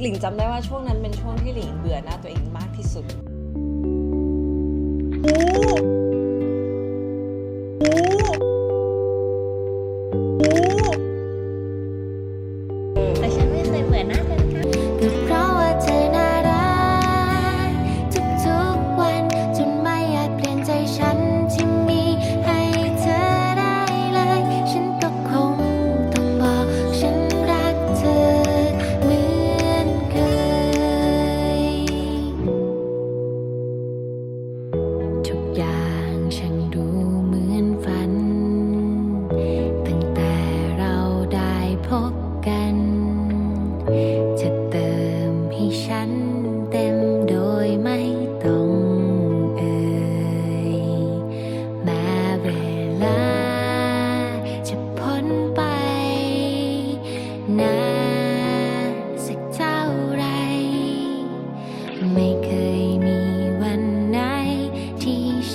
หลิงจำได้ว่าช่วงนั้นเป็นช่วงที่หลิงเบื่อหน้าตัวเองมากที่สุดโอ้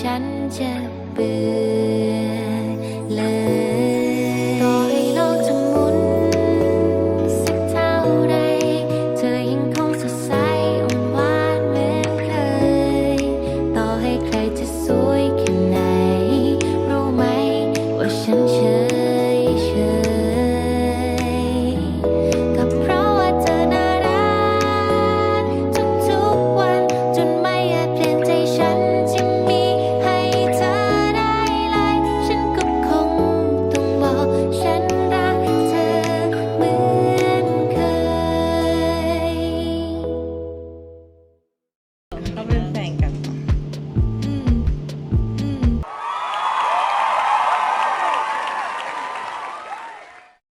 ฉันจะเบื่อเลย